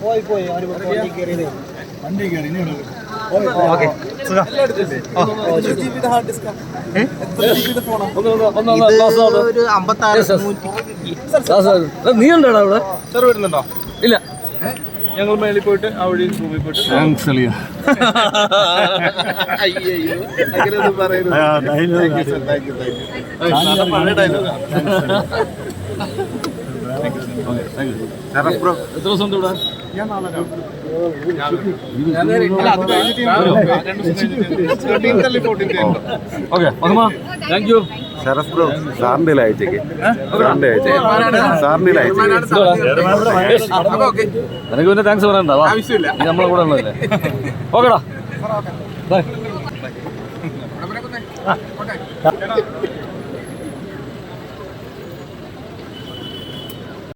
പോയി പോയി അവർ വണ്ടി കയറിയത് വണ്ടി കയറി ഇനി ഇവിടെ ഓക്കെ ഇത് ഒരു അമ്പത്താറ് നീ ഉണ്ടാടാ അവിടെ? ചെറു വരുന്നുണ്ടോ? ഇല്ല. ഞങ്ങൾ മേളിൽ പോയിട്ട് ആ വഴി റൂമിൽ പോയിട്ട് താങ്ക്സ് അളിയ. അയ്യോ അങ്ങനെയൊന്നും പറയരുത്. Thank you sir thank you thank you നല്ല പഴയ ഡയലോഗാണ് എത്ര ദിവസം ഉണ്ട് ഇവിടെ? Okay. Thank you Sarath bro സാറിന്റെ അയച്ചേക്ക് സാറിന്റെ അയച്ചേക്ക് സാറിന്റെ അയച്ചേക്ക് നിനക്ക് പിന്നെ താങ്ക്സ് പറയണ്ട നമ്മളെ കൂടെ ഉള്ളതല്ലേ? ഓക്കെടാ. ബൈ.